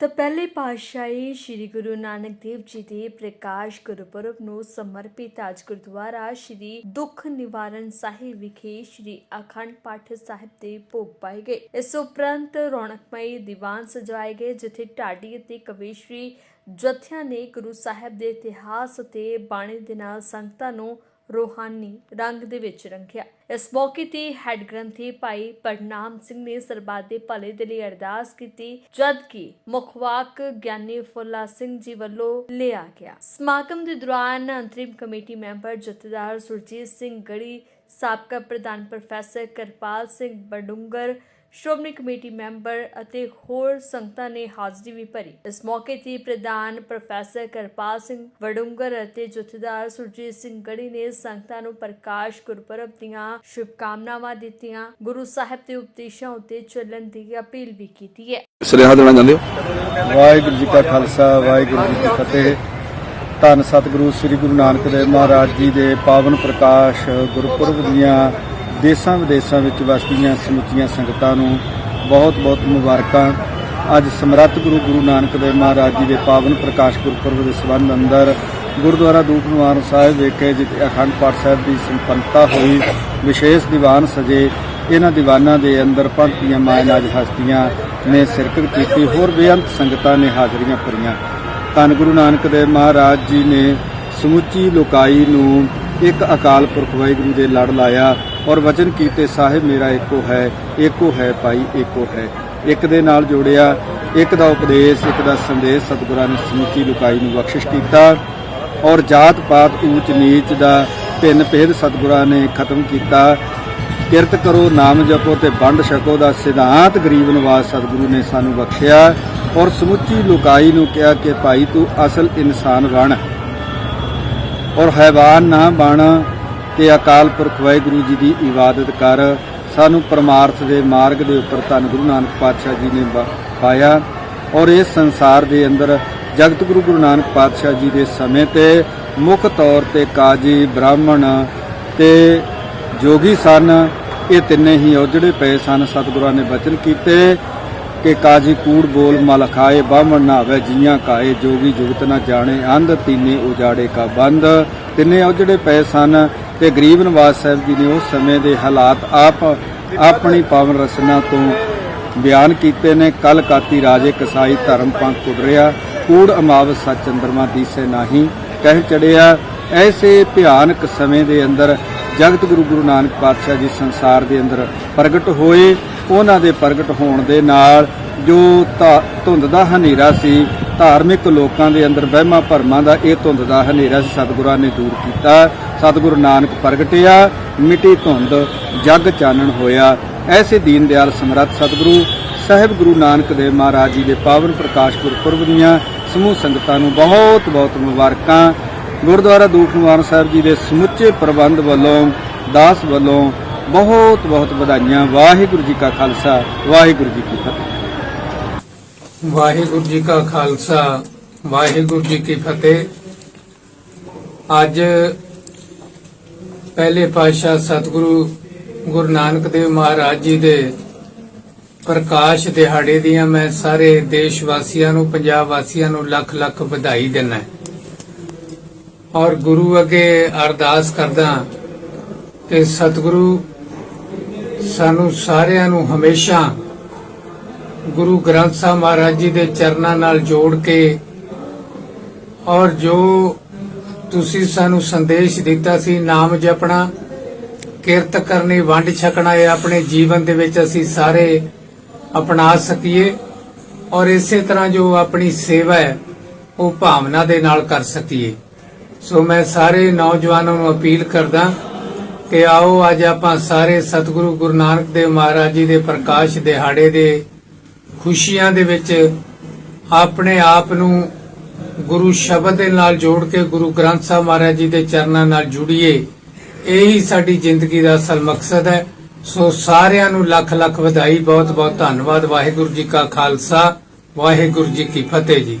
ਤਾਂ ਪਹਿਲੇ ਪਾਤਸ਼ਾਹੀ ਸ੍ਰੀ ਗੁਰੂ ਨਾਨਕ ਦੇਵ ਜੀ ਦੇ ਪ੍ਰਕਾਸ਼ ਗੁਰਪੁਰਬ ਨੂੰ ਸਮਰਪਿਤ ਅੱਜ ਗੁਰਦੁਆਰਾ ਸ੍ਰੀ ਦੁੱਖ ਨਿਵਾਰਨ ਸਾਹਿਬ ਵਿਖੇ ਸ੍ਰੀ ਅਖੰਡ ਪਾਠ ਸਾਹਿਬ ਦੇ ਭੋਗ ਪਾਏ ਗਏ। ਇਸ ਉਪਰੰਤ ਰੌਣਕਮਈ ਦੀਵਾਨ ਸਜਾਏ ਗਏ, ਜਿੱਥੇ ਢਾਡੀ ਅਤੇ ਕਵੀਸ਼ਰੀ ਜਥਿਆਂ ਨੇ ਗੁਰੂ ਸਾਹਿਬ ਦੇ ਇਤਿਹਾਸ ਅਤੇ ਬਾਣੀ ਦੇ ਨਾਲ ਸੰਗਤਾਂ ਨੂੰ ਰੋਹਾਨੀ ਰੰਗ ਦੇ ਵਿੱਚ ਰੰਗਿਆ। ਇਸ ਮੌਕੇ ਤੇ ਹੈੱਡ ਗ੍ਰੰਥੀ ਭਾਈ ਪਰਨਾਮ ਸਿੰਘ ਨੇ ਸਰਬੱਤ ਦੇ ਭਲੇ ਦੇ ਲਈ ਅਰਦਾਸ ਕੀਤੀ, ਜਦ ਕਿ ਮੁਖਵਾਕ ਗਿਆਨੀ ਫੁੱਲਾ ਸਿੰਘ ਜੀ ਵੱਲੋਂ ਲਿਆ ਗਿਆ। ਸਮਾਗਮ ਦੇ ਦੌਰਾਨ ਅੰਤਰਿਮ ਕਮੇਟੀ ਮੈਂਬਰ ਜਥੇਦਾਰ ਸੁਰਜੀਤ ਸਿੰਘ ਗੜੀ, ਸਾਬਕਾ ਪ੍ਰਧਾਨ professor Karpal Singh Badungar Shiromani committee member ਅਤੇ ਹੋਰ ਸੰਗਤਾਂ ਨੇ ਹਾਜ਼ਰੀ ਵੀ ਭਰੀ। ਇਸ ਮੌਕੇ ਤੇ ਪ੍ਰਧਾਨ ਪ੍ਰੋਫੈਸਰ ਕਰਪਾਲ ਸਿੰਘ ਵਡੂੰਗਰ ਅਤੇ ਜਥੇਦਾਰ ਸੁਰਜੀਤ ਸਿੰਘ ਗੜੀ ਨੇ ਸੰਗਤਾਂ ਨੂੰ ਪ੍ਰਕਾਸ਼ ਗੁਰਪੁਰਬ ਦੀਆਂ ਸ਼ੁਭਕਾਮਨਾਵਾਂ ਦਿੱਤੀਆਂ। ਗੁਰੂ ਸਾਹਿਬ ਦੇ ਉਪਦੇਸ਼ਾਂ ਉੱਤੇ ਚੱਲਣ ਦੀ ਅਪੀਲ ਵੀ ਕੀਤੀ ਹੈ। ਸੁਨੇਹਾ ਦੇਣਾ ਚਾਹੁੰਦੇ ਹੋ? ਵਾਹਿਗੁਰੂ ਜੀ ਕਾ ਖਾਲਸਾ ਵਾਹਿਗੁਰੂ ਜੀ ਕੀ ਫਤਿਹ। ਧੰਨ ਸਤਿਗੁਰੂ ਸ੍ਰੀ ਗੁਰੂ ਨਾਨਕ ਦੇਵ ਮਹਾਰਾਜ ਜੀ ਦੇ ਪਾਵਨ ਪ੍ਰਕਾਸ਼ ਗੁਰਪੁਰਬ ਦੀਆਂ ਦੇਸ਼ਾਂ ਵਿਦੇਸ਼ਾਂ ਵਿੱਚ ਵਸਦੀਆਂ ਸਮੁੱਚੀਆਂ ਸੰਗਤਾਂ ਨੂੰ ਬਹੁਤ-ਬਹੁਤ ਮੁਬਾਰਕਾਂ। ਅੱਜ ਸਮਰੱਥ ਗੁਰੂ ਗੁਰੂ ਨਾਨਕ ਦੇਵ ਮਹਾਰਾਜ ਜੀ ਦੇ ਪਾਵਨ ਪ੍ਰਕਾਸ਼ ਗੁਰਪੁਰਬ ਦੇ ਸਬੰਧ ਅੰਦਰ ਗੁਰਦੁਆਰਾ ਦੂਖ ਨਿਵਾਰਨ ਸਾਹਿਬ ਵਿਖੇ ਜਿੱਥੇ ਅਖੰਡ ਪਾਠ ਸਾਹਿਬ ਦੀ ਸੰਪੰਨਤਾ ਹੋਈ, ਵਿਸ਼ੇਸ਼ ਦੀਵਾਨ ਸਜੇ, ਇਹਨਾਂ ਦੀਵਾਨਾਂ ਦੇ ਅੰਦਰ ਪੰਕਤੀਆਂ, ਮਾਇਨਾਜ ਹਸਤੀਆਂ ਨੇ ਸ਼ਿਰਕਤ ਕੀਤੀ, ਹੋਰ ਬੇਅੰਤ ਸੰਗਤਾਂ ਨੇ ਹਾਜ਼ਰੀਆਂ ਭਰੀਆਂ। ਧੰਨ ਗੁਰੂ ਨਾਨਕ ਦੇਵ ਮਹਾਰਾਜ ਜੀ ਨੇ ਸਮੁੱਚੀ ਲੋਕਾਈ ਨੂੰ ਇੱਕ ਅਕਾਲ ਪੁਰਖ ਵਾਹਿਗੁਰੂ ਦੇ ਲੜ ਲਾਇਆ। ਔਰ ਵਚਨ ਕੀਤੇ ਸਾਹਿਬ ਮੇਰਾ ਇੱਕੋ ਹੈ ਇੱਕੋ ਹੈ ਭਾਈ, ਇੱਕੋ ਹੈ। ਇੱਕ ਦੇ ਨਾਲ ਜੋੜਿਆ, ਇੱਕ ਦਾ ਉਪਦੇਸ਼, ਇੱਕ ਦਾ ਸੰਦੇਸ਼ ਸਤਿਗੁਰਾਂ ਨੇ ਸਮੁੱਚੀ ਲੁਕਾਈ ਨੂੰ ਬਖਸ਼ਿਸ਼ ਕੀਤਾ। ਔਰ ਜਾਤ ਪਾਤ ਊਚ ਨੀਚ ਦਾ ਭਿੰਨ ਭੇਦ ਸਤਿਗੁਰਾਂ ਨੇ ਖਤਮ ਕੀਤਾ। ਕਿਰਤ ਕਰੋ, ਨਾਮ ਜਪੋ ਤੇ ਵੰਡ ਛਕੋ ਦਾ ਸਿਧਾਂਤ ਗਰੀਬ ਨਿਵਾਸ ਸਤਿਗੁਰੂ ਨੇ ਸਾਨੂੰ ਬਖਸ਼ਿਆ। ਔਰ ਸਮੁੱਚੀ ਲੋਕਾਈ ਨੂੰ ਕਿਹਾ ਕਿ ਭਾਈ ਤੂੰ ਅਸਲ ਇਨਸਾਨ ਬਣ। ਔਰ ਹੈਵਾਨ ਨਾ ਬਣ। ਤੇ ਅਕਾਲ ਪੁਰਖ ਵਾਹਿਗੁਰੂ ਜੀ ਦੀ ਇਬਾਦਤ ਕਰ ਸਾਨੂੰ ਪਰਮਾਰਥ ਦੇ ਮਾਰਗ ਦੇ ਉੱਪਰ ਧੰਨ ਗੁਰੂ ਨਾਨਕ ਪਾਤਸ਼ਾਹ ਜੀ ਨੇ ਪਾਇਆ ਔਰ ਇਸ ਸੰਸਾਰ ਦੇ ਅੰਦਰ ਜਗਤ ਗੁਰੂ ਗੁਰੂ ਨਾਨਕ ਪਾਤਸ਼ਾਹ ਜੀ ਦੇ ਸਮੇਂ ਤੇ ਮੁੱਖ ਤੌਰ ਤੇ ਕਾਜੀ, ਬ੍ਰਾਹਮਣ ਤੇ ਜੋਗੀ ਸਨ। ਇਹ ਤਿੰਨੇ ਹੀ ਔਜੜੇ ਪਏ ਸਨ। ਸਤਿਗੁਰਾਂ ਨੇ ਬਚਨ ਕੀਤੇ ਕਿ ਕਾਜੀ ਕੂੜ ਬੋਲ ਮਲ ਖਾਏ, ਬਾਹਮਣ ਨਾ ਹੋਵੇ ਜੀਆਂ ਕਾਏ, ਜੋਗੀ ਜੁਗਤ ਨਾ ਜਾਣੇ, ਅੰਧ ਤੀਨੇ ਉਜਾੜੇ ਕਾ ਬੰਦ। ਤਿੰਨੇ ਉਜੜੇ ਪਏ ਸਨ। ਤੇ ਗਰੀਬ ਨਿਵਾਸ ਸਾਹਿਬ ਜੀ ਨੇ ਉਸ ਸਮੇਂ ਦੇ ਹਾਲਾਤ ਆਪ ਆਪਣੀ ਪਾਵਨ ਰਸਨਾ ਤੋਂ ਬਿਆਨ ਕੀਤੇ ਨੇ। ਕਲ ਕਾਤੀ ਰਾਜੇ ਕਸਾਈ ਧਰਮ ਪੰਖ ਉਡਰਿਆ ਕੂੜ ਅਮਾਵ ਸੱਚ ਚੰਦਰਮਾ ਦੀਸੇ ਨਾਹੀ ਕਹਿ ਚੜਿਆ। ਐਸੇ ਭਿਆਨਕ ਸਮੇਂ ਦੇ ਅੰਦਰ ਜਗਤ ਗੁਰੂ ਗੁਰੂ ਨਾਨਕ ਪਾਤਸ਼ਾਹ ਜੀ ਸੰਸਾਰ ਦੇ ਅੰਦਰ ਪ੍ਰਗਟ ਹੋਏ। ਉਹਨਾਂ ਦੇ ਪ੍ਰਗਟ ਹੋਣ ਦੇ ਨਾਲ ਜੋ ਧਾ- ਧੁੰਦ ਦਾ ਹਨੇਰਾ ਸੀ, ਧਾਰਮਿਕ ਲੋਕਾਂ ਦੇ ਅੰਦਰ ਵਹਿਮਾਂ ਭਰਮਾਂ ਦਾ ਇਹ ਧੁੰਦ ਦਾ ਹਨੇਰਾ ਸੀ, ਸਤਿਗੁਰਾਂ ਨੇ ਦੂਰ ਕੀਤਾ। ਸਤਿਗੁਰੂ ਨਾਨਕ ਪ੍ਰਗਟਿਆ, ਮਿੱਟੀ ਧੁੰਦ, ਜਗ ਚਾਨਣ ਹੋਇਆ। ਐਸੇ ਦੀਨ ਦਿਆਲ ਸਮਰੱਥ ਸਤਿਗੁਰੂ, ਸਾਹਿਬ ਗੁਰੂ ਨਾਨਕ ਦੇਵ ਮਹਾਰਾਜ ਜੀ ਦੇ ਪਾਵਨ ਪ੍ਰਕਾਸ਼ ਗੁਰਪੁਰਬ ਦੀਆਂ ਸਮੂਹ ਸੰਗਤਾਂ ਨੂੰ ਬਹੁਤ ਬਹੁਤ ਮੁਬਾਰਕਾਂ। ਗੁਰਦੁਆਰਾ ਦੂਖ ਨਿਵਾਰਨ ਸਾਹਿਬ ਜੀ ਦੇ ਸਮੁੱਚੇ ਪ੍ਰਬੰਧ ਵੱਲੋਂ, ਦਾਸ ਵੱਲੋਂ ਬਹੁਤ ਬਹੁਤ ਵਧਾਈਆਂ। ਵਾਹਿਗੁਰੂ ਜੀ ਕਾ ਖਾਲਸਾ, ਵਾਹਿਗੁਰੂ ਜੀ ਕੀ ਫਤਿਹ। ਵਾਹਿਗੁਰੂ ਜੀ ਕਾ ਖਾਲਸਾ, ਵਾਹਿਗੁਰੂ ਜੀ ਕੀ ਫਤਿਹ। ਅੱਜ ਪਹਿਲੇ ਪਾਤਸ਼ਾਹ ਸਤਿਗੁਰੂ ਗੁਰੂ ਨਾਨਕ ਦੇਵ ਮਹਾਰਾਜ ਜੀ ਦੇ ਪ੍ਰਕਾਸ਼ ਦਿਹਾੜੇ ਦੀਆਂ ਮੈਂ ਸਾਰੇ ਦੇਸ਼ ਵਾਸੀਆਂ ਨੂੰ, ਪੰਜਾਬ ਵਾਸੀਆਂ ਨੂੰ ਲੱਖ ਲੱਖ ਵਧਾਈ ਦਿੰਦਾ ਔਰ ਗੁਰੂ ਅੱਗੇ ਅਰਦਾਸ ਕਰਦਾ ਕਿ ਸਤਿਗੁਰੂ ਸਾਨੂੰ ਸਾਰਿਆਂ ਨੂੰ ਹਮੇਸ਼ਾ ਗੁਰੂ ਗ੍ਰੰਥ ਸਾਹਿਬ ਮਹਾਰਾਜ ਜੀ ਦੇ ਚਰਨਾਂ ਨਾਲ ਜੋੜ ਕੇ ਔਰ ਜੋ ਤੁਸੀਂ ਸਾਨੂੰ ਸੰਦੇਸ਼ ਦਿੱਤਾ ਸੀ, ਨਾਮ ਜਪਣਾ, ਕਿਰਤ ਕਰਨੀ, ਵੰਡ ਛਕਣਾ, ਇਹ ਆਪਣੇ ਜੀਵਨ ਦੇ ਵਿੱਚ ਅਸੀਂ ਸਾਰੇ ਅਪਣਾ ਸਕੀਏ ਔਰ ਇਸੇ ਤਰ੍ਹਾਂ ਜੋ ਆਪਣੀ ਸੇਵਾ ਹੈ, ਉਹ ਭਾਵਨਾ ਦੇ ਨਾਲ ਕਰ ਸਕੀਏ। ਸੋ ਮੈਂ ਸਾਰੇ ਨੌਜਵਾਨਾਂ ਨੂੰ ਅਪੀਲ ਕਰਦਾ ਕਿ ਆਓ ਅੱਜ ਆਪਾਂ ਸਾਰੇ ਸਤਿਗੁਰੂ ਗੁਰੂ ਨਾਨਕ ਦੇਵ ਮਹਾਰਾਜ ਜੀ ਦੇ ਪ੍ਰਕਾਸ਼ ਦਿਹਾੜੇ ਦੇ ਖੁਸ਼ੀਆਂ ਦੇ ਵਿੱਚ ਆਪਣੇ ਆਪ ਨੂੰ ਗੁਰੂ ਸ਼ਬਦ ਦੇ ਨਾਲ ਜੋੜ ਕੇ ਗੁਰੂ ਗ੍ਰੰਥ ਸਾਹਿਬ ਮਹਾਰਾਜ ਜੀ ਦੇ ਚਰਨਾਂ ਨਾਲ ਜੁੜੀਏ, ਇਹੀ ਸਾਡੀ ਜ਼ਿੰਦਗੀ ਦਾ ਅਸਲ ਮਕਸਦ ਹੈ। ਸੋ ਸਾਰਿਆਂ ਨੂੰ ਲੱਖ ਲੱਖ ਵਧਾਈ, ਬਹੁਤ ਬਹੁਤ ਧੰਨਵਾਦ। ਵਾਹਿਗੁਰੂ ਜੀ ਕਾ ਖਾਲਸਾ, ਵਾਹਿਗੁਰੂ ਜੀ ਕੀ ਫਤਿਹ ਜੀ।